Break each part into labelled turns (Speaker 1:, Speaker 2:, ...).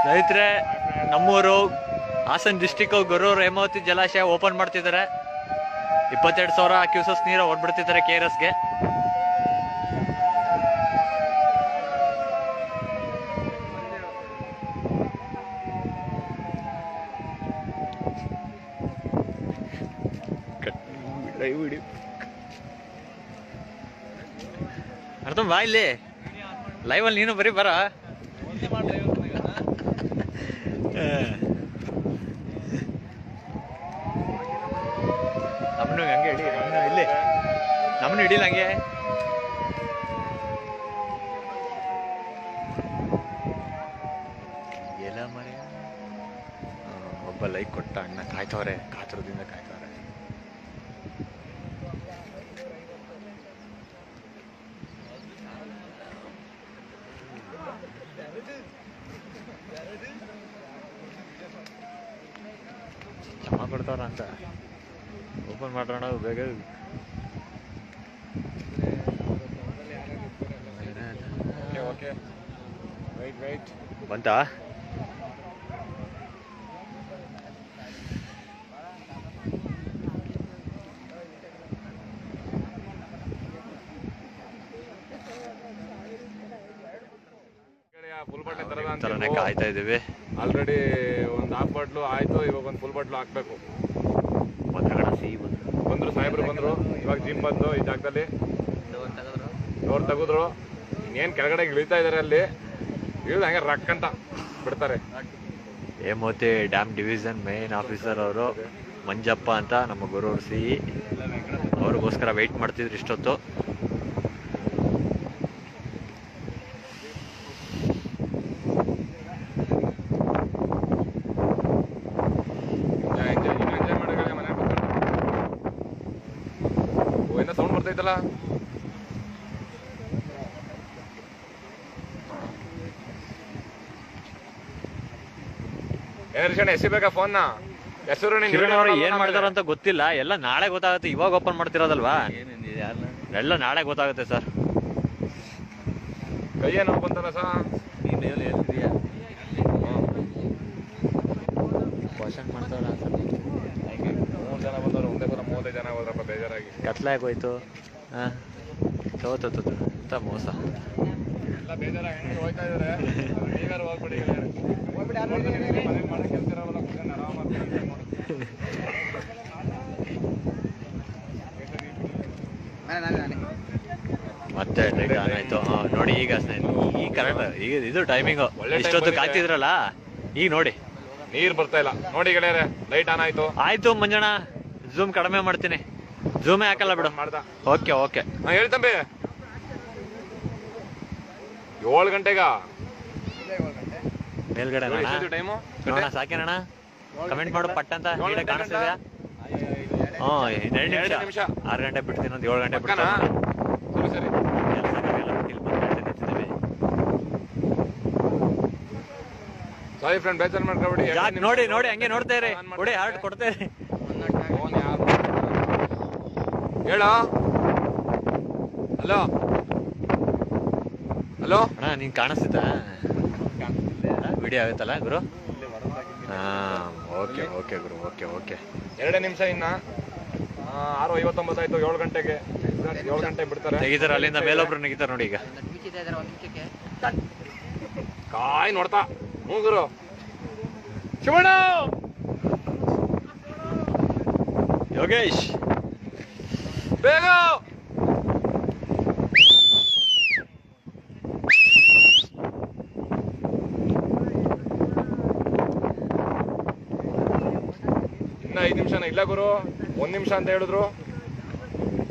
Speaker 1: ಸ್ನೇಹಿತರೆ, ನಮ್ಮೂರು ಹಾಸನ್ ಡಿಸ್ಟಿಕ್ ಗೊರೂರು ಹೇಮಾವತಿ ಜಲಾಶಯ ಓಪನ್ ಮಾಡ್ತಿದ್ದಾರೆ. ಇಪ್ಪತ್ತೆರಡು ಸಾವಿರ ಕ್ಯೂಸಸ್ ನೀರು ಹೊಡ್ಬಿಡ್ತಿದ್ದಾರೆ ಕೆ ಆರ್ ಎಸ್ಗೆ ಅರ್ಥ ಬಾ ಇಲ್ಲಿ. ಲೈವಲ್ಲಿ ನೀನು ಬರೀ ಬರ. ನಮ್ಮನ್ನು ಹಂಗೆ ಇಡಿ ನಮ್ಮನ್ನು ಇಲ್ಲಿ. ನಮ್ಮನ್ನು ಹಿಡಿಲ್ಲ ಹಂಗೆ ಎಲ್ಲ ಮರೆ ಒಬ್ಬ ಲೈಕ್ ಕೊಟ್ಟ ಅಣ್ಣ ಕಾಯ್ತವ್ರೆ, ಕಾತರದಿಂದ ಕಾಯ್ತವ್ರೆ ಜಮ ಕೊಡ್ತಾವ್ರ ಅಂತ ಓಪನ್ ಮಾಡೋಣ ಬೇಗ
Speaker 2: ಓಕೆ ರೈಟ್ ರೈಟ್
Speaker 1: ಬಂತಾ?
Speaker 2: ಫುಲ್ ಬಾಟ್ಲಿ ತರದ
Speaker 1: ತರನೇ ಕಾಯ್ತಾ ಇದ್ದೀವಿ.
Speaker 2: ಆಲ್ರೆಡಿ ಒಂದು ಹಾಫ್ ಬಾಟ್ಲು ಆಯಿತು ಇವಾಗ ಒಂದು ಫುಲ್ ಬಾಟ್ಲು ಹಾಕ್ಬೇಕು.
Speaker 1: ಬಂದರು ಸಿಹಿ ಬಂದ್ರು.
Speaker 2: ಬಂದ್ರು ಸಾಹೇಬ್ರು ಬಂದ್ರು ಇವಾಗ ಜಿಮ್ ಬಂದು ಈ ಜಾಗದಲ್ಲಿ. ಡೋರ್ ತೆಗೆದ್ರು. ಇನ್ನೇನ್ ಕೆಳಗಡೆ ಇಳಿತಾ ಇದಾರೆ ಅಲ್ಲಿ ಇಳಿದು ಹಂಗೆ ರಕ್ ಅಂತ ಬಿಡ್ತಾರೆ.
Speaker 1: Hemavathi dam division main officer ಅವರು, ಮಂಜಪ್ಪ ಅಂತ ನಮ್ಮ ಗುರು ಸಿ ಅವ್ರಿಗೋಸ್ಕರ ವೆಯ್ಟ್ ಮಾಡ್ತಿದ್ರು ಇಷ್ಟೊತ್ತು
Speaker 2: ಎಂಜಾಯ್ ಎಂಜಾಯ್ ಇನ್ನೂ ಎಂಜಾಯ್ ಮಾಡೋಕೆ ಮನೆ ಓ ಏನೋ ಸೌಂಡ್ ಬರ್ತೈತಲ್ಲ ಏನ್ ಎಸಿಬೇಕಾ ಫೋನ್ನ ಹೆಸರು
Speaker 1: ಕಿರಣ್ ಅವ್ರು ಏನ್. ಮಾಡ್ತಾರ ಅಂತ ಗೊತ್ತಿಲ್ಲ. ಎಲ್ಲ ನಾಳೆ ಗೊತ್ತಾಗುತ್ತೆ ಇವಾಗ ಓಪನ್ ಮಾಡ್ತಿರೋದಲ್ವಾ? ಎಲ್ಲ ನಾಳೆ ಗೊತ್ತಾಗುತ್ತೆ ಸರ್.
Speaker 2: ಕೈ ಏನೋ ಬಂತಲ್ಲ ಸಾ?
Speaker 1: ಕ್ವಶನ್ ಮಾಡ್ತಾರ
Speaker 2: ಮೂರು ಜನ ಬಂದವರು ಒಂದೇ ಬರ ಮೂವತ್ತೈದು ಜನ ಹೋದ್ರಪ್ಪ ಬೇಜಾರಾಗಿ.
Speaker 1: ಕತ್ಲಾಗಿ ಹೋಯ್ತು ಹಾಂ ತೋತು ಎಂತ ಮೋಸ.
Speaker 2: ಎಲ್ಲ ಬೇಜಾರಾಗಿ ಹೋಗ್ತಾ ಹೋಯ್ತಾ ಇದಾರೆ? ನೀವ್ಯಾರು ಹೋಗ್ಬಿಡಿ
Speaker 1: ಮತ್ತೆ ಆನ್ ಆಯ್ತು. ನೋಡಿ ಈಗ ಸ್ನೇಹಿತರೆ, ಈ ಕರೆಂಟ್ ಈಗ ಇದು ಟೈಮಿಂಗ್ ಇಷ್ಟೊತ್ತು ಕಾಯ್ತಿದ್ರಲ್ಲ? ಈಗ ನೋಡಿ.
Speaker 2: ನೀರ್ ಬರ್ತಾ ಇಲ್ಲ. ನೋಡಿ ಗೆಳೆಯರೆ ಲೈಟ್ ಆನ್ ಆಯ್ತು.
Speaker 1: ಆಯ್ತು ಮಂಜಣ್ಣ ಝೂಮ್ ಕಡಿಮೆ ಮಾಡ್ತೀನಿ. ಝೂಮೇ ಹಾಕಲ್ಲ ಬಿಡು.
Speaker 2: ಮಾಡ್ದ.
Speaker 1: ಓಕೆ ಓಕೆ
Speaker 2: ಹೇಳ್ತಂಬಿ ಹೇಳಿ ತಂಬಿ. ಏಳು ಗಂಟೆಗ?
Speaker 1: ಮೇಲ್ಗಡೆ
Speaker 2: ಟೈಮು
Speaker 1: ನೋಡೋಣ ಸಾಕೇನಣ್ಣ ಕಮೆಂಟ್ ಮಾಡು ಪಟ್ಟ ಅಂತ ಕಾಣಿಸ್ತಿದ್ಯಾ ಹ್ಞೂ ಎರಡು ನಿಮಿಷ. ಆರು ಗಂಟೆ ಬಿಡ್ತೀನಿ ಒಂದು ಏಳು ಗಂಟೆ ಬಿಡ್ತೀನಿ
Speaker 2: ಸರಿ ಫ್ರೆಂಡ್ ಬೇಜಾರು ಮಾಡ್ಕೊಬೇಡಿ
Speaker 1: ನೋಡಿ ನೋಡಿ ಹಂಗೆ ನೋಡ್ತಾ ಇರಿ ಕೊಡಿ. ಹಾರ್ಟ್ ಕೊಡ್ತಾ ಇರಿ
Speaker 2: ಹೇಳ ಹಲೋ ಹಲೋ
Speaker 1: ಅಣ್ಣ ನೀನ್ ಕಾಣಿಸ್ತಿದ್ದ ವಿಡಿಯೋ ಆಗುತ್ತಲ್ಲ ಗುರು? ಹಾಂ ಓಕೆ ಓಕೆ ಗುರು ಓಕೆ ಓಕೆ
Speaker 2: ಎರಡೇ ನಿಮಿಷ ಇನ್ನ. ಆ, ಆರು ಐವತ್ತೊಂಬತ್ತು ಆಯ್ತು ಏಳು ಗಂಟೆಗೆ. ಏಳು ಗಂಟೆ ಬಿಡ್ತಾರೆ.
Speaker 1: ತೆಗಿತಾರೆ ಅಲ್ಲಿಂದ ಮೇಲೊಬ್ರು ನೆಗಿತಾರೆ ನೋಡಿ ಈಗ.
Speaker 2: ಕಾಯ್ ನೋಡ್ತಾ. ಹ್ಞೂ ಗುರು. ಶಿವಣ್ಣ!
Speaker 1: ಯೋಗೇಶ್!
Speaker 2: ಬೇಗ! ಇನ್ನ ಐದು ನಿಮಿಷನ? ಇಲ್ಲ ಗುರು ಒಂದು ನಿಮಿಷ ಅಂತ ಹೇಳಿದ್ರು.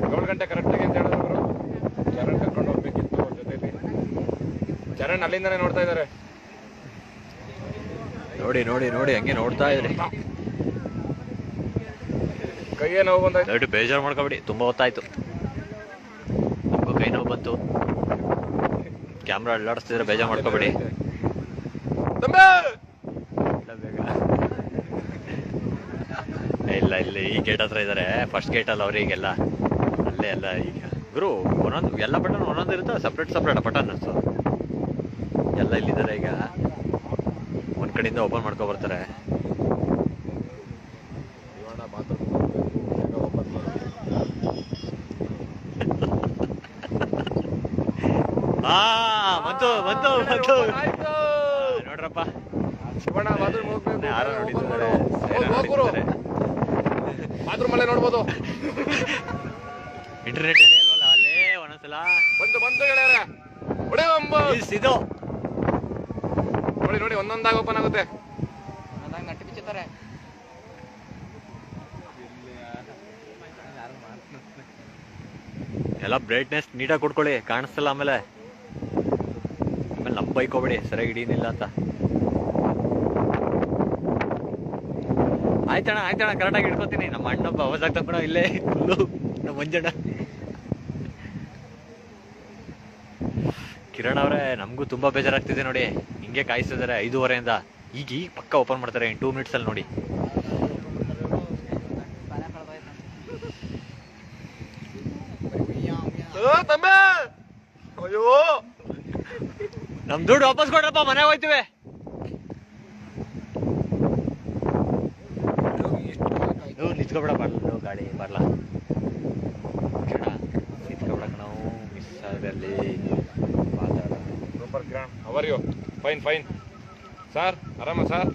Speaker 2: ಏಳು ಗಂಟೆ ಕರೆಕ್ಟಾಗಿ ಅಂತ ಹೇಳಿದ್ರು ಗುರು. ಚರಣ್ ಕರ್ಕೊಂಡು ಹೋಗ್ಬೇಕಿತ್ತು ಅವ್ರ ಜೊತೆಲಿ. ಚರಣ್ ಅಲ್ಲಿಂದನೇ ನೋಡ್ತಾ ಇದ್ದಾರೆ
Speaker 1: ನೋಡಿ ನೋಡಿ ನೋಡಿ ಹಂಗೆ ನೋಡ್ತಾ ಇದ್ರಿ.
Speaker 2: ಕೈಯೇ ನೋವು ಬಂದಾಯ್ತು
Speaker 1: ದಯವಿಟ್ಟು ಬೇಜಾರು ಮಾಡ್ಕೊಬೇಡಿ ತುಂಬಾ ಹೊತ್ತಾಯ್ತು. ನಮಗೂ ಕೈ ನೋವು ಬಂತು. ಕ್ಯಾಮ್ರಾ ಅಲ್ಲಾಡಿಸ್ತಿದ್ರೆ ಬೇಜಾರು ಮಾಡ್ಕೊಬೇಡಿ
Speaker 2: ತಂಬೆ
Speaker 1: ಇಲ್ಲ ಬೇಗ ಈ ಗೇಟ್ ಹತ್ರ ಇದಾರೆ. ಫಸ್ಟ್ ಗೇಟ್ ಅಲ್ಲಿ ಅವರಿಗೆಲ್ಲ ಅಲ್ಲೇ ಎಲ್ಲ ಈಗ. ಗುರು ಒಂದೊಂದು ಎಲ್ಲ ಬಟನ್ ಒಂದೊಂದು ಇರುತ್ತೆ? ಸಪ್ರೇಟ್ ಸಪ್ರೇಟ್ ಬಟನ್ ಅನ್ಸು ಎಲ್ಲ ಇಲ್ಲಿದ್ದಾರೆ ಈಗ. ಒಂದ್ ಕಡೆಯಿಂದ ಓಪನ್ ಮಾಡ್ಕೊ ಬರ್ತಾರೆ. ಬಂತು ಬಂತು ಬಂತು.
Speaker 2: ಆಯ್ತು
Speaker 1: ನೋಡ್ರಪ್ಪ ಯಾರೋ ನೋಡಿದ್ದಾರೆ.
Speaker 2: ಹೋಗ್ ಹೋಗ್ರು ಬಾತ್ರೂಮ್ ಅಲ್ಲೇ ನೋಡ್ಬೋದು.
Speaker 1: ಇಂಟರ್ನೆಟ್ ಅಲ್ಲೇ ಒಂದೊಂದ್ಸಲ
Speaker 2: ಬಂತು ಬಂತು ಗೆಳೆಯರೆ. ಹೊಡೆ ಒಂಬ
Speaker 1: ಇದು.
Speaker 2: ನೋಡಿ ನೋಡಿ ಒಂದೊಂದಾಗಿ ಓಪನ್ ಆಗುತ್ತೆ.
Speaker 3: ನಟ್ಟು ಬಿಚ್ಚುತ್ತಾರೆ
Speaker 1: ಎಲ್ಲ ಬ್ರೈಟ್ನೆಸ್ ನೀಟಾಗಿ ಕೊಡ್ಕೊಳ್ಳಿ ಕಾಣಿಸ್ತಲ್ಲ ಆಮೇಲೆ. ಆಮೇಲೆ ನಮ್ಮ ಬೈಕ್ ಹೋಗ್ಬೇಡಿ ಸರಿಯಾಗಿ ಅಂತ. ಆಯ್ತಣ್ಣ ಆಯ್ತಣ್ಣ ಕರೆಕ್ಟಾಗಿ ಇಟ್ಕೋತೀನಿ ನಮ್ಮ ಅಣ್ಣೊಬ್ಬ ಅವಾಜ್ ಆಗ್ತಾ ಇಲ್ಲೇ ಫುಲ್ಲು ನಮ್ಮ ಮಂಜಣ್ಣ. ಕಿರಣ್ ಅವರೇ ನಮಗೂ ತುಂಬಾ ಬೇಜಾರಾಗ್ತಿದೆ ನೋಡಿ. ಹಿಂಗೆ ಕಾಯಿಸ್ತಿದ್ದಾರೆ ಐದೂವರೆಯಿಂದ. ಈಗ ಈಗ ಪಕ್ಕ ಓಪನ್ ಮಾಡ್ತಾರೆ ಇನ್ ಟೂ ಮಿನಿಟ್ಸ್ ಅಲ್ಲಿ ನೋಡಿ. ನಮ್ ದುಡ್ಡು ವಾಪಸ್ ಕೊಡ್ರಪ್ಪ ಮನೆ ಹೋಯ್ತಿವೆ. ನೀವು ನಿಂತ್ಕೊಬೇಡ ಬರ್ಲ? ಗಾಡಿ ಬರ್ಲ ಕಿರಣ ನಿಂತ್ಕೊಬೇಡ ನಾವು ಮಿಸ್ ಆದಲ್ಲಿ ಮಾತಾಡ
Speaker 2: super Kiran are you fine fine sir ಆರಾಮ ಸರ್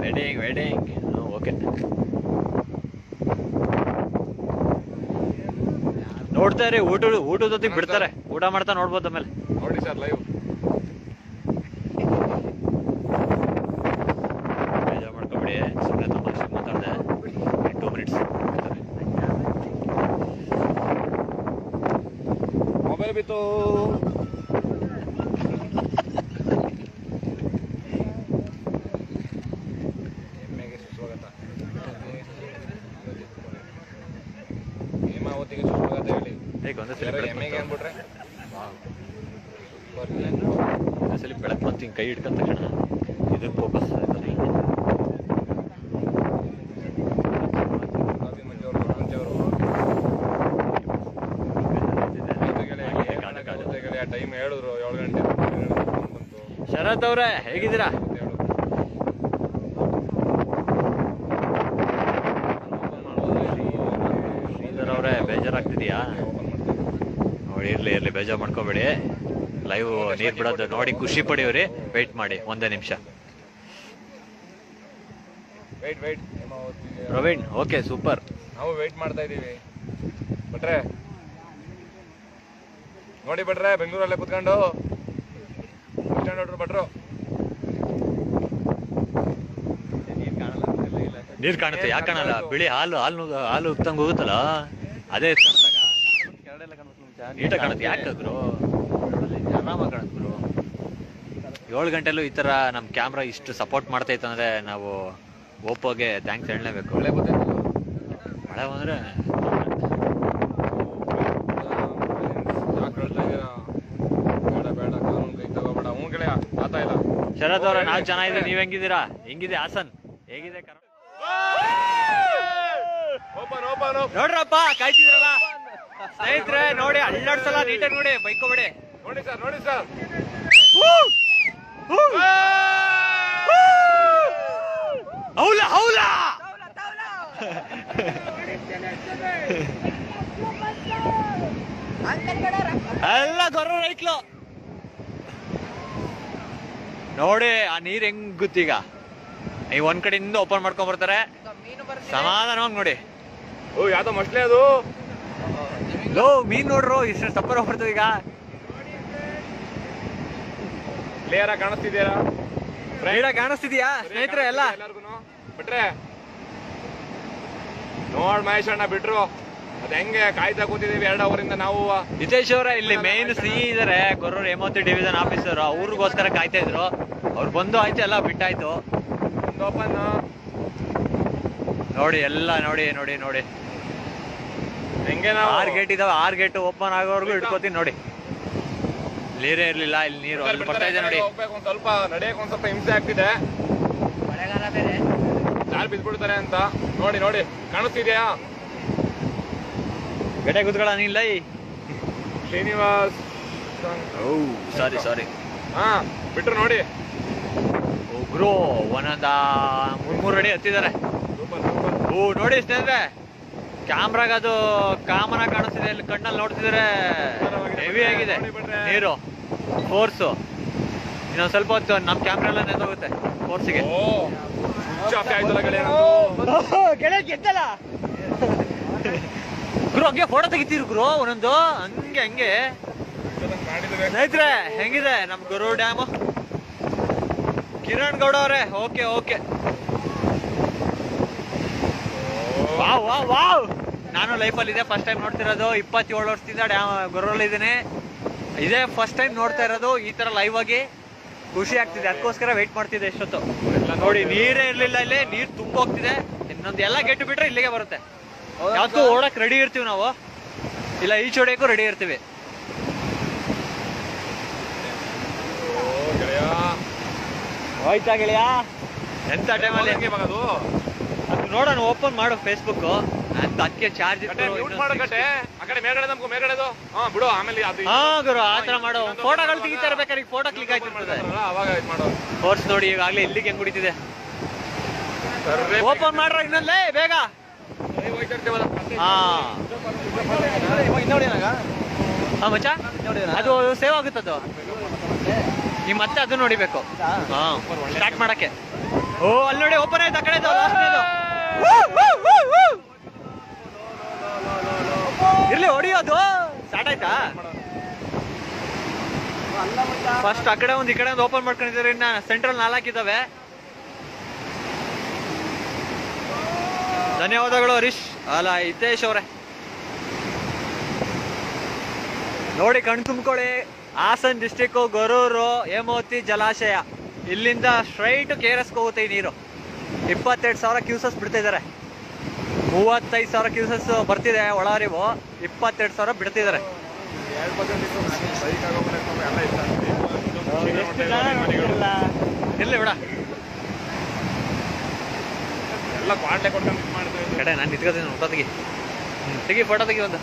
Speaker 1: ವೆಡ್ಡಿಂಗ್ ವೆಡ್ಡಿಂಗ್ ಓಕೆ ನೋಡ್ತಾರೆ ಊಟ ಊಟದ ಜೊತೆಗೆ ಬಿಡ್ತಾರೆ. ಊಟ ಮಾಡ್ತಾ ನೋಡ್ಬೋದು ಆಮೇಲೆ.
Speaker 2: ನೋಡಿ ಸರ್ ಲೈವ್
Speaker 1: ಬೇಜಾರು ಮಾಡ್ಕೊಬಿಡಿ ಸುಮ್ಮನೆ ತಮಾಷೆ ಮಾತಾಡಿದೆ ಟೂ ಮಿನಿಟ್ಸ್
Speaker 2: ಮೊಬೈಲ್ ಬಿತ್ತು ಎಮ್ಮೆಗೆ ಸುಸ್ವಾಗತ ಹೇಮಾವತಿಗೆ ಸುಸ್ವಾಗತ ಹೇಳಿ
Speaker 1: ಹೇಗೆ ಒಂದೇ ಸಲ
Speaker 2: ಯಾರೋ ಎಮ್ಮೆಗೆ. ಅಂದ್ಬಿಟ್ರೆ
Speaker 1: ಒಂದೇ ಸಲ ಬೆಳಕು ಹಿಂಗೆ ಕೈ ಹಿಡ್ಕೊಂತ ತಕ್ಷಣ ಇದಕ್ಕೆ ಫೋಕಸ್
Speaker 2: ಮಂಜು ಅವರು ಮಂಜು ಅವರು ಟೈಮ್ ಹೇಳಿದ್ರು ಏಳು ಗಂಟೆ ಬಂತು
Speaker 1: ಶರತ್ ಅವ್ರೆ ಹೇಗಿದ್ದೀರಾ. ಶ್ರೀಧರ್ ಅವ್ರೆ ಬೇಜಾರಾಗ್ತಿದ್ಯಾ? ನೋಡಿ ಇರ್ಲಿ ಇರ್ಲಿ ಬೇಜಾರು ಮಾಡ್ಕೋಬೇಡಿ. ಲೈವ್ ನೀರ್ ಬಿಡೋದು ನೋಡಿ ಖುಷಿ ಪಡೆಯವ್ರಿ ವೆಯ್ಟ್ ಮಾಡಿ ಒಂದೇ ನಿಮಿಷ. ಪ್ರವೀಣ್ ಓಕೆ ಸೂಪರ್
Speaker 2: ನಾವು ವೆಯ್ಟ್ ಮಾಡ್ತಾ ಇದೀವಿ ಬಿಟ್ರೆ ನೋಡಿ ಬಿಟ್ರೆ ಬೆಂಗಳೂರಲ್ಲೇ ಕುತ್ಕೊಂಡು. ಭಟ್ರು
Speaker 1: ನೀರ್ ಕಾಣುತ್ತೆ ಯಾಕೆ ಕಾಣಲ್ಲ? ಬಿಳಿ ಹಾಲು ಹಾಲು ಹಾಲು ಉತ್ತಂಗ್ ಹೋಗುತ್ತಲ್ಲ? ಅದೇ ನೀಟಾಗಿ ಕಾಣುತ್ತೆ. ಯಾಕೆ ಬ್ರೋ ಆರಾಮಾಗಿ ಕಾಣುತ್ತೆ ಏಳು ಗಂಟೆಲೂ ಈ ತರ ನಮ್ ಕ್ಯಾಮ್ರಾ ಇಷ್ಟು ಸಪೋರ್ಟ್ ಮಾಡ್ತೈತೆ ಅಂದ್ರೆ ನಾವು ಓಪೋಗೆ ಥ್ಯಾಂಕ್ಸ್ ಹೇಳಲೇಬೇಕು. ಮಳೆ ಬಂದ್ರೆ
Speaker 2: ಯಾಕೆ ಹೇಳ್ತಾ ಇದೀರಾ ಬೇಡ ಬೇಡ ಕಾನೂನು ಕೈ ತಗೋಬೇಡ ಹ್ಞೂ ಗೆಳೆಯ ಆತಾ
Speaker 1: ಶರತ್ ಅವ್ರ ನಾವ್ ಚೆನ್ನಾಗಿದೆ ನೀವ್ ಹೆಂಗಿದ್ದೀರಾ? ಹೆಂಗಿದೆ ಹಾಸನ್? ಹೇಗಿದೆ ನೋಡ್ರಪ್ಪ ಕಾಯ್ತಿದ್ರಲ್ಲ ಸ್ನೇಹಿತರೆ ನೋಡಿ ಸಲ ನೀಟಾಗಿ ನೋಡಿ ಬೈಕೋಬೇಡಿ
Speaker 2: ನೋಡಿ ಸರ್ ನೋಡಿ ಸರ್.
Speaker 1: ಹೌಲ ಹೌಲ! ಎಲ್ಲ ಗೊರ್ರ ರೈಕ್ಲು ನೋಡಿ ಆ ನೀರ್ ಹೆಂಗ್ ಗುತ್ತೀಗ ಈ ಒಂದ್ ಕಡೆಯಿಂದ ಓಪನ್ ಮಾಡ್ಕೊಂಡ್ ಬರ್ತಾರೆ. ಸಮಾಧಾನವಾಗಿ ನೋಡಿ.
Speaker 2: ಓ ಯಾವ್ದೋ ಮಸ್ಲೆ ಅದು.
Speaker 1: ಲೋ ಮೀನ್ ನೋಡ್ರು ಇಷ್ಟು ಸಪ್ಪರ್ ಬರ್ತದೆ ಈಗ.
Speaker 2: ಕ್ಲಿಯರ್ ಆಗಿ ಕಾಣಿಸ್ತಿದ್ದೀರಾ
Speaker 1: ರೈಡ ಕಾಣಿಸ್ತಿದ್ಯಾ? ಸ್ನೇಹಿತರೆ ಎಲ್ಲ.
Speaker 2: ಬಿಟ್ರೆ? ನೋಡ್ ಮಹೇಶ್ ಅಣ್ಣ ಬಿಟ್ರು. ಅದ್ ಹೆಂಗೆ ಕಾಯ್ತಾ ಕೂತಿದೀವಿ ಎರಡು ಅವರಿಂದ ನಾವು
Speaker 1: ನಿತೇಶ್ ಅವರ ಇಲ್ಲಿ ಮೇನ್ ಸಿ ಇದಾರೆ ಗೊರೂರು ಹೇಮಾವತಿ ಡಿವಿಷನ್ ಆಫೀಸರ್ ಅವ್ರಿಗೋಸ್ಕರ ಕಾಯ್ತಾ ಇದ್ರು. ಅವ್ರು ಬಂದು ಆಯ್ತು ಎಲ್ಲ ಬಿಟ್ಟಾಯ್ತು.
Speaker 2: ಓಪನ್
Speaker 1: ನೋಡಿ ಎಲ್ಲ ನೋಡಿ ನೋಡಿ ನೋಡಿ.
Speaker 2: ಹೆಂಗೆ ನಾವು
Speaker 1: ಆರ್ ಗೇಟ್ ಇದಾವೆ ಆರ್ ಗೇಟ್ ಓಪನ್ ಆಗೋವರೆಗೂ ಇಟ್ಕೋತೀನಿ ನೋಡಿ. ನೀರೇ ಇರ್ಲಿಲ್ಲ ಇಲ್ಲಿ ನೀರು ಅಲ್ಲಿ ಬರ್ತಾ ಇದೆ ನೋಡಿ.
Speaker 2: ಹೋಗ್ಬೇಕು ಒಂದ್ ಸ್ವಲ್ಪ ನಡೆಯಕ್ ಒಂದ್ ಸ್ವಲ್ಪ ಹಿಂಸೆ ಆಗ್ತಿದೆ.
Speaker 3: ಮಳೆಗಾಲ ಬೇರೆ.
Speaker 2: ಯಾರು ಬಿದ್ಬಿಡ್ತಾರೆ ಅಂತ. ನೋಡಿ ನೋಡಿ ಕಾಣಿಸ್ತಿದ್ಯಾ?
Speaker 1: ಗಡೆ ಕೂತ್ಕೊಳ್ಳ ಇಲ್ಲ
Speaker 2: ಶ್ರೀನಿವಾಸ್
Speaker 1: ಓ ಸಾರಿ ಸಾರಿ
Speaker 2: ಹಾ ಬಿಟ್ರು ನೋಡಿ.
Speaker 1: ಒಬ್ರು ಒಂದೊಂದ ಮೂರ್ ಮೂರ್ ಅಡಿ ಹತ್ತಿದ್ದಾರೆ. ಓ ನೋಡಿ ಸ್ನೇಹಿತರೆ ಕ್ಯಾಮ್ರಾಗ ಅದು ಕಾಮನ ಕಾಣಿಸ್ತಿದೆ ಇಲ್ಲಿ ಕಣ್ಣಲ್ಲಿ ನೋಡ್ತಿದ್ರೆ ಹೆವಿ ಆಗಿದೆ. ನೀರು ಫೋರ್ಸು ಇನ್ನೊಂದು ಸ್ವಲ್ಪ ಹೊತ್ತು ನಮ್ಮ ಕ್ಯಾಮ್ರಾ ಎಲ್ಲ ನೆಂದೋಗುತ್ತೆ ಫೋರ್ಸಿಗೆ
Speaker 2: ಗೆಳೆಯ
Speaker 1: ಗೆದ್ದಲ್ಲ. ಗುರು ಹಂಗೆ ಫೋಟೋ ತೆಗಿತೀರಿ ಗುರು ಒಂದೊಂದು ಹಂಗೆ ಹಂಗೆ. ಸ್ನೇಹಿತರೆ ಹೆಂಗಿದೆ ನಮ್ ಗುರು ಡ್ಯಾಮು ಕಿರಣ್ ಗೌಡ ಅವರೇ okay okay. Wow wow wow. ನಾನು ಲೈಫಲ್ಲಿ ಇದೆ ಫಸ್ಟ್ ಟೈಮ್ ನೋಡ್ತಿರೋದು. ಇಪ್ಪತ್ತೇಳು ವರ್ಷದಿಂದ ಡ್ಯಾಮ್ ಗುರಲ್ಲಿ ಇದ್ದೀನಿ. ಇದೇ ಫಸ್ಟ್ ಟೈಮ್ ನೋಡ್ತಾ ಇರೋದು ಈ ತರ ಲೈವ್ ಆಗಿ. ಖುಷಿ ಆಗ್ತಿದೆ. ಅದಕ್ಕೋಸ್ಕರ ವೆಯ್ಟ್ ಮಾಡ್ತಿದ್ದೆ ಎಷ್ಟೊತ್ತು ನೋಡಿ ನೀರೇ ಇರಲಿಲ್ಲ ಇಲ್ಲಿ ನೀರು ತುಂಬ ಹೋಗ್ತಿದೆ ಇನ್ನೊಂದು ಎಲ್ಲ ಗೆಟ್ಟು ಬಿಟ್ರೆ ಇಲ್ಲಿಗೆ ಬರುತ್ತೆ. ಯಾವತ್ತೂ ಓಡಕ್ ರೆಡಿ ಇರ್ತೀವಿ ನಾವು. ಇಲ್ಲ ಈಚ್ ಹೊಡೆಯಕ್ಕೂ ರೆಡಿ ಇರ್ತೀವಿ. ಹೋಯ್ತಾ ಗೆಳೆಯ? ಎಂತ ಟೈಮಲ್ಲಿ
Speaker 2: ಹೆಂಗೆ ಮಗದು
Speaker 1: ಅದು? ನೋಡೋಣ ಓಪನ್ ಮಾಡು ಫೇಸ್ಬುಕ್ ಅಂತ ಅದಕ್ಕೆ ಚಾರ್ಜ್
Speaker 2: ಕಟ್ಟೆ ಮ್ಯೂಟ್ ಮಾಡು ಕಟ್ಟೆ ಆ ಕಡೆ ಮೇಲ್ಗಡೆ ನಮ್ಗೂ ಮೇಲ್ಗಡೆದು ಹಾ ಬಿಡು ಆಮೇಲೆ ಅದು
Speaker 1: ಹಾ ಗುರು ಆ ತರ ಮಾಡು. ಫೋಟೋಗಳು ತೆಗಿತಾ ಇರ್ಬೇಕಾದ್ರೆ ಈಗ ಫೋಟೋ ಕ್ಲಿಕ್ ಆಯ್ತು
Speaker 2: ಮಾಡ್ತಾರಲ್ಲ, ಅವಾಗ ಇದು ಮಾಡು
Speaker 1: ಫೋರ್ಸ್ ನೋಡಿ ಈಗಾಗಲೇ ಇಲ್ಲಿಗೆ ಹೆಂಗ್ ಕುಡಿತಿದೆ ಓಪನ್ ಮಾಡ್ರ ಇನ್ನೊಂದೇ ಬೇಗ. ಮಚ್ಚ? ಅದು ಸೇವ್ ಆಗುತ್ತದು. ನೀವು ಮತ್ತೆ ಅದು ನೋಡಿಬೇಕು. ಹಾ ಸ್ಟಾರ್ಟ್ ಮಾಡಕ್ಕೆ. ಓ, ಅಲ್ಲಿ ನೋಡಿ ಓಪನ್ ಆಯ್ತು, ಆ ಕಡೆ ಇರ್ಲಿ, ಹೊಡಿಯೋದು. ಸ್ಟಾರ್ಟ್ ಆಯ್ತಾ? ಫಸ್ಟ್ ಆ ಕಡೆ ಒಂದು, ಈ ಕಡೆ ಒಂದು ಓಪನ್ ಮಾಡ್ಕೊಂಡಿದ್ದಾರೆ. ಇನ್ನ ಸೆಂಟ್ರಲ್ ನಾಲ್ಕಿದ್ದಾವೆ ಧನ್ಯವಾದಗಳು ಹರೀಶ್. ಅಲ್ಲ ಹಿತೇಶ್ ಅವರೇ. ನೋಡಿ ಕಣ್ ತುಂಬ್ಕೊಳ್ಳಿ. ಹಾಸನ್ ಡಿಸ್ಟಿಕ್ಕು ಗೊರೂರು ಹೇಮಾವತಿ ಜಲಾಶಯ. ಇಲ್ಲಿಂದ ಸ್ಟ್ರೈಟ್ ಕೆ ಆರ್ ಹೋಗುತ್ತೆ ಈ ನೀರು. ಇಪ್ಪತ್ತೆರಡು ಸಾವಿರ ಕ್ಯೂಸಸ್ ಬಿಡ್ತಾ ಇದ್ದಾರೆ ಮೂವತ್ತೈದು ಸಾವಿರ ಕ್ಯೂಸಸ್ ಬರ್ತಿದೆ ಒಳಹರಿವು. ಇಪ್ಪತ್ತೆರಡು ಸಾವಿರ ಬಿಡ್ತಿದ್ದಾರೆ
Speaker 2: ಇಲ್ಲಿ ಪರ್ಸೆಂಟ್ ಇತ್ತು ಬೈಕ್ ಆಗೋಗ್ಬಿಟ್ಟು ನಮ್ಗೆ ಎಲ್ಲ ಇಷ್ಟ ಸೀರೆ ಹೊಟ್ಟೆ ಮನೆಗಳು.
Speaker 1: ಇರ್ಲಿ ಬಿಡ
Speaker 2: ಎಲ್ಲ ಕ್ವಾಲಿಟಿ ಕೊಡ್ಕೊಂಡು ಇದು ಮಾಡ್ತಾ ಇದ್ರು.
Speaker 1: ಕಡೆ ನಾನು ನಿಂತ್ಕೊತೀನಿ ಫೋಟೋ ತೆಗಿ. ತೆಗಿ ಫೋಟೋ ತೆಗಿ ಒಂದು.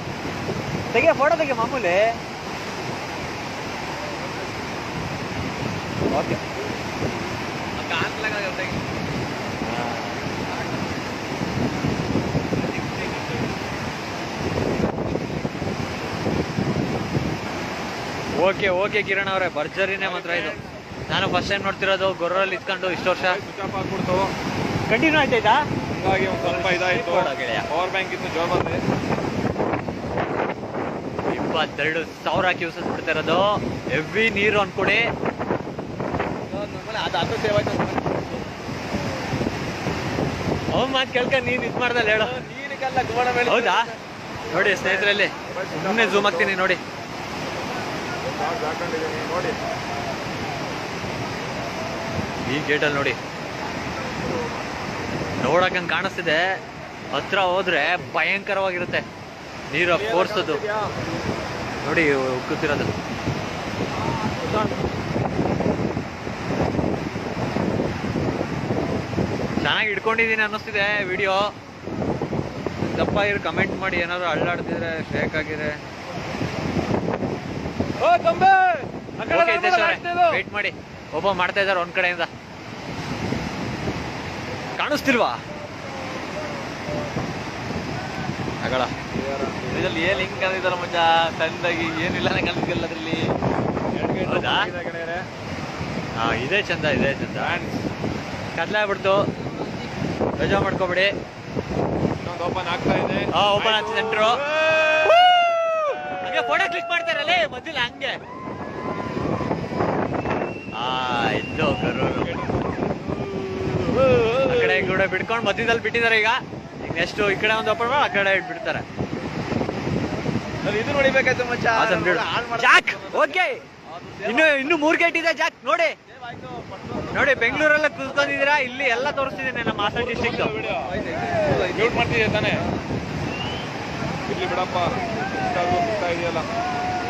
Speaker 1: ತೆಗಿ ಫೋಟೋ ತೆಗಿ ಮಾಮೂಲಿ. ಓಕೆ ಓಕೆ ಓಕೆ ಕಿರಣ್ ಅವರೇ ಭರ್ಜರಿನೇ ಮಾತ್ರ ಇದು. ನಾನು ಫಸ್ಟ್ ಟೈಮ್ ನೋಡ್ತಿರೋದು ಗೊರ್ರಲ್ಲಿ ಇತ್ಕೊಂಡು ಇಷ್ಟು ವರ್ಷ.
Speaker 2: ಸ್ವಿಚ್ ಆಫ್ ಆಗ್ಬಿಡ್ತು
Speaker 1: ಕಂಟಿನ್ಯೂ ಆಯ್ತಾಯ್ತಾ?
Speaker 2: ಹಂಗಾಗಿ ಒಂದು ಸ್ವಲ್ಪ ಇದಾಯ್ತು. ಪವರ್ ಬ್ಯಾಂಕ್ ಇತ್ತು ಜೋಬಲ್ಲಿ
Speaker 1: ಇಪ್ಪತ್ತೆರಡು ಸಾವಿರ ಕ್ಯೂಸಸ್ ಬಿಡ್ತಾ ಇರೋದು. ಹೆವಿ ನೀರು ಅನ್ಕೊಡಿ.
Speaker 2: ಅದು ಅದು ಸೇವ್ ಆಯ್ತು
Speaker 1: ಅವನ್ ಮಾತು ಕೇಳ್ಕ ನೀನ್ ಇದ್ ಮಾಡ್ದಲ್ಲ ಹೇಳು.
Speaker 2: ನೀರಿಗೆಲ್ಲ ಗೋಣ ಮೇಲೆ
Speaker 1: ಹೌದಾ? ನೋಡಿ ಸ್ನೇಹಿತರಲ್ಲಿ ಸುಮ್ಮನೆ ಝೂಮ್ ಆಗ್ತೀನಿ ನೋಡಿ. ಈ ಗೇಟಲ್ಲಿ ನೋಡಿ. ನೋಡಕ್ ಹಂಗ್ ಕಾಣಿಸ್ತಿದೆ. ಹತ್ರ ಹೋದ್ರೆ ಭಯಂಕರವಾಗಿರುತ್ತೆ. ನೀರ ಫೋರ್ಸ್ ಅದು. ನೋಡಿ ಉಕ್ಕುತ್ತಿರೋದು. ಚೆನ್ನಾಗಿ ಹಿಡ್ಕೊಂಡಿದ್ದೀನಿ ಅನ್ನಿಸ್ತಿದೆ ವಿಡಿಯೋ ದಪ್ಪ ಇರು ಕಮೆಂಟ್ ಮಾಡಿ ಏನಾದ್ರು ಅಳ್ಳಾಡ್ತಿದ್ರೆ ಶೇಕ್ ಆಗಿದೆ. ವೇಟ್ ಮಾಡಿ. ಒಬ್ಬ ಮಾಡ್ತಾ ಇದ್ದಾರೆ ಒಂದ್ ಕಡೆಯಿಂದ. ಕಾಣಿಸ್ತಿಲ್ವಾ? ಆಗಲ್ಲ
Speaker 3: ಇದ್ರಲ್ಲಿ ಏನ್ ಲಿಂಕ್ ಕಾಣಿದಾರ ಮಜ ತಂದಾಗಿ ಏನಿಲ್ಲ ಕಲ್ತಿಲ್ಲ ಅದ್ರಲ್ಲಿ.
Speaker 1: ಹೌದಾ?
Speaker 2: ಇದೆ
Speaker 1: ಹಾ ಇದೇ ಚಂದ ಇದೇ ಚಂದ.
Speaker 2: ಕದ್ಲೆ
Speaker 1: ಕತ್ಲೆ ಆಗ್ಬಿಡ್ತು. ಬೇಜಾರ್ ಮಾಡ್ಕೋಬೇಡಿ.
Speaker 2: ಇನ್ನೊಂದು ಓಪನ್ ಆಗ್ತಾ ಇದೆ.
Speaker 1: ಹಾ, ಓಪನ್ ಆಗ್ತಿದೆ
Speaker 2: ಸೆಂಟ್ರು!
Speaker 1: ಹಂಗೆ ಫೋಟೋ ಕ್ಲಿಕ್ ಮಾಡ್ತಾರಲ್ಲೇ ಮೊದಲು ಹಂಗೆ. ಆ ಇದ್ದು ಕರೋರು ಆ ಕಡೆ ಕೂಡ ಕಡೆ ಬಿಡ್ಕೊಂಡು ಮಧ್ಯದಲ್ಲಿ ಬಿಟ್ಟಿದ್ದಾರೆ ಈಗ. ಈಗ ನೆಕ್ಸ್ಟ್ ಈ ಕಡೆ ಒಂದು ಓಪನ್ ಮಾಡಿ ಆ ಕಡೆ ಬಿಡ್ತಾರೆ.
Speaker 3: ಇದು ನೋಡಿಬೇಕಾಯ್ತು ಮಚ್ಚ.
Speaker 1: Jack okay. ಇನ್ನು ಇನ್ನು ಮೂರ್ ಗೇಟ್ ಇದೆ ಜಾಕ್ ನೋಡಿ. ನೋಡಿ ಬೆಂಗಳೂರೆಲ್ಲ ಕುತ್ಕೊಂಡಿದ್ದೀರಾ? ಇಲ್ಲಿ ಎಲ್ಲ ತೋರಿಸ್ತಿದ್ದೀನಿ ನಮ್ಮ ಹಾಸನ್ ಡಿಸ್ಟಿಕ್
Speaker 2: ಮ್ಯೂಟ್ ಮಾಡ್ತಿದ್ಯಾ ತಾನೇ? ಇರ್ಲಿ ಬಿಡಪ್ಪ ಇದೆಯಲ್ಲ.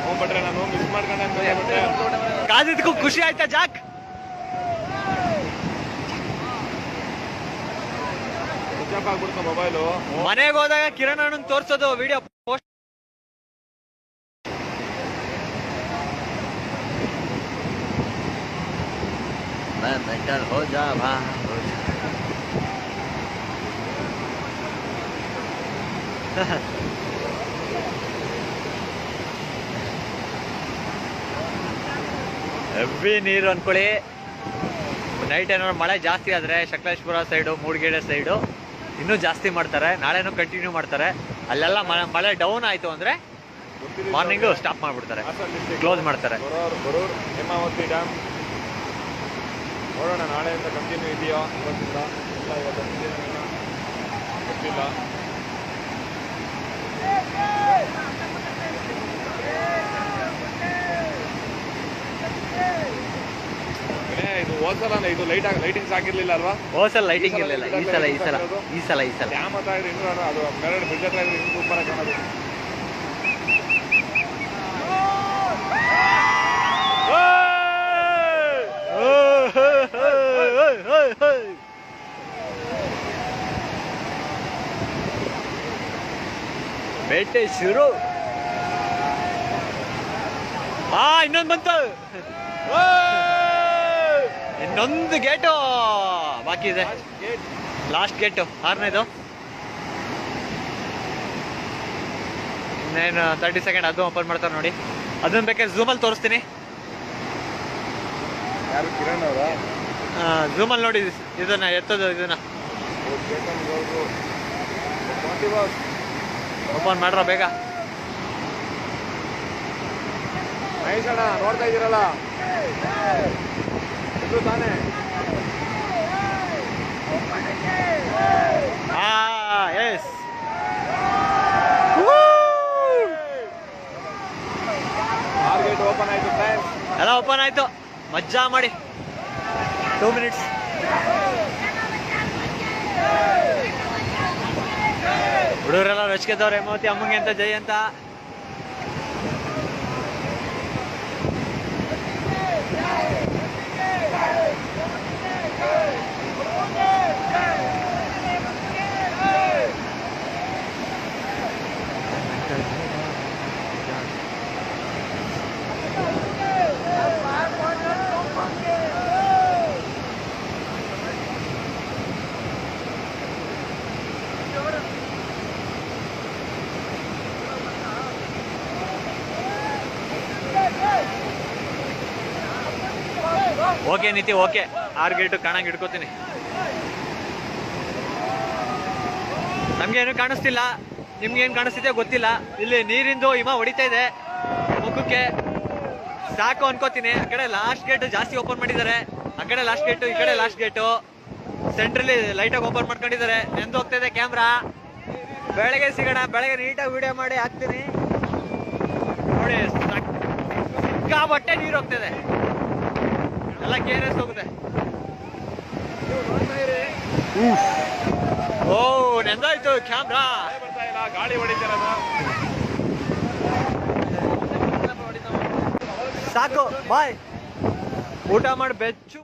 Speaker 2: ಹೋಗ್ಬಿಟ್ರೆ ನಾನು ಮಿಸ್ ಮಾಡ್ಕೊಂಡೆ ಅಂತ
Speaker 1: ಕಾದಿದ್ಕು ಖುಷಿ ಆಯ್ತಾ ಜಾಕ್?
Speaker 2: ಸ್ವಿಚ್ ಆಗ್ಬಿಡ್ತು ಮೊಬೈಲು.
Speaker 1: ಮನೆಗೆ ಹೋದಾಗ ಕಿರಣ್ ಅಣ್ಣನ್ ತೋರ್ಸೋದು ವಿಡಿಯೋ ಪೋಸ್ಟ್. ಮೆಂಟಲ್ ಹೋ ಜಾ ಭಾ. ಹೆವಿ ನೀರು ಅನ್ಕೊಳ್ಳಿ. ನೈಟ್ ಏನಾದ್ರು ಮಳೆ ಜಾಸ್ತಿ ಆದರೆ ಸಕಲೇಶ್ಪುರ ಸೈಡು ಮೂಡಿಗೆರೆ ಸೈಡು ಇನ್ನೂ ಜಾಸ್ತಿ ಮಾಡ್ತಾರೆ. ನಾಳೆನೂ ಕಂಟಿನ್ಯೂ ಮಾಡ್ತಾರೆ. ಅಲ್ಲೆಲ್ಲ ಮಳೆ ಡೌನ್ ಆಯಿತು ಅಂದರೆ ಮಾರ್ನಿಂಗು ಸ್ಟಾಪ್ ಮಾಡಿಬಿಡ್ತಾರೆ. ಕ್ಲೋಸ್ ಮಾಡ್ತಾರೆ.
Speaker 2: ಹೇಮಾವತಿ ಡ್ಯಾಮ್ ನೋಡೋಣ ನಾಳೆಯಿಂದ ಕಂಟಿನ್ಯೂ ಇದೆಯೋ? ಗೊತ್ತಿಲ್ಲ ಇಲ್ಲ ಇವತ್ತು ಗೊತ್ತಿಲ್ಲ ಏ, ಇದು ಹೋದ್ಸಲ ಇದು ಲೈಟ್ ಆಗಿ ಲೈಟಿಂಗ್ಸ್ ಆಗಿರ್ಲಿಲ್ಲ ಅಲ್ವಾ?
Speaker 1: ಲೈಟಿಂಗ್ ಇರಲಿಲ್ಲ ಈ ಸಲ ಈ ಸಲ ಈ ಸಲ ಈ ಸಲ.
Speaker 2: ಡ್ಯಾಮ್ ಹತ್ರ ಇದ್ರೆ ಅದು ಮೆರಡ್ ಬ್ರಿಡ್ಜ್ ಹತ್ರ ಇದ್ರೆ ಸೂಪರ್ ಆಗಿ ಕಾಣೋದು
Speaker 1: ಬೇಟೆ ಶುರು. ಹಾ ಇನ್ನೊಂದು ಬಂತು. ಇನ್ನೊಂದು ಗೇಟು. ಬಾಕಿ ಇದೆ. ಲಾಸ್ಟ್ ಗೇಟು ಆರನೇದು. ಇನ್ನೇನು ತರ್ಟಿ ಸೆಕೆಂಡ್ ಅದು ಓಪನ್ ಮಾಡ್ತಾರೆ ನೋಡಿ. ಅದನ್ನ ಬೇಕಾದ್ರೆ ಝೂಮಲ್ಲಿ ತೋರಿಸ್ತೀನಿ.
Speaker 2: ಯಾರು ಕಿರಣ್ ಅವರಾ?
Speaker 1: ಝೂಮಲ್ಲಿ ನೋಡಿ ಇದನ್ನ ಎತ್ತದು ಇದನ್ನ. ಓಪನ್ ಮಾಡ್ರ ಬೇಗ.
Speaker 2: ನೋಡ್ತಾ ಇದ್ದೀರಲ್ಲ? ತಾನೇ.
Speaker 1: ಎಸ್.
Speaker 2: ಆರು ಓಪನ್ ಆಯ್ತು
Speaker 1: ಎಲ್ಲ ಓಪನ್ ಆಯ್ತು. ಮಜ್ಜಾ ಮಾಡಿ. ಟೂ ಮಿನಿಟ್ಸ್ ಹುಡುಗರೆಲ್ಲ ರಚಿಕೆದವ್ರು ಹೇಮಾವತಿ ಅಮ್ಮಂಗೆ ಅಂತ ಜೈ ಅಂತ. ಓಕೆ ನೀತಿ, ಓಕೆ. ಆರು ಗೇಟು ಕಾಣಂಗೆ ಇಟ್ಕೋತೀನಿ ನಮ್ಗೇನು ಕಾಣಿಸ್ತಿಲ್ಲ. ನಿಮ್ಗೇನು ಕಾಣಿಸ್ತಿದೆ ಗೊತ್ತಿಲ್ಲ. ಇಲ್ಲಿ ನೀರಿಂದು ಹಿಮ ಹೊಡಿತಾ ಇದೆ. ಮುಖಕ್ಕೆ. ಸಾಕು ಅನ್ಕೋತೀನಿ. ಆ ಕಡೆ ಲಾಸ್ಟ್ ಗೇಟ್ ಜಾಸ್ತಿ ಓಪನ್ ಮಾಡಿದ್ದಾರೆ. ಆ ಕಡೆ ಲಾಸ್ಟ್ ಗೇಟು ಈ ಕಡೆ ಲಾಸ್ಟ್ ಗೇಟು ಸೆಂಟ್ರಲ್ಲಿ ಲೈಟಾಗಿ ಓಪನ್ ಮಾಡ್ಕೊಂಡಿದ್ದಾರೆ. ನೆಂದು ಹೋಗ್ತಾ ಇದೆ ಕ್ಯಾಮ್ರಾ ಬೆಳಗ್ಗೆ ಸಿಗೋಣ. ಬೆಳಗ್ಗೆ ನೀಟಾಗಿ ವಿಡಿಯೋ ಮಾಡಿ ಹಾಕ್ತೀನಿ. ನೋಡಿ ಸಿಕ್ಕಾಬಟ್ಟೆ ನೀರು ಹೋಗ್ತಿದೆ ಎಲ್ಲ ಕೆ ಆರ್ ಎಸ್ ಹೋಗುತ್ತೆ. ಓ ನೆಂದಾಯ್ತು ಕ್ಯಾಮ್ರಾ.
Speaker 2: ಬರ್ತಾ ಇಲ್ಲ ಗಾಳಿ ಹೊಡಿತಿರೋದು
Speaker 1: ಸಾಕು ಬಾಯ್. ಊಟ ಮಾಡಿ ಬೆಚ್ಚು.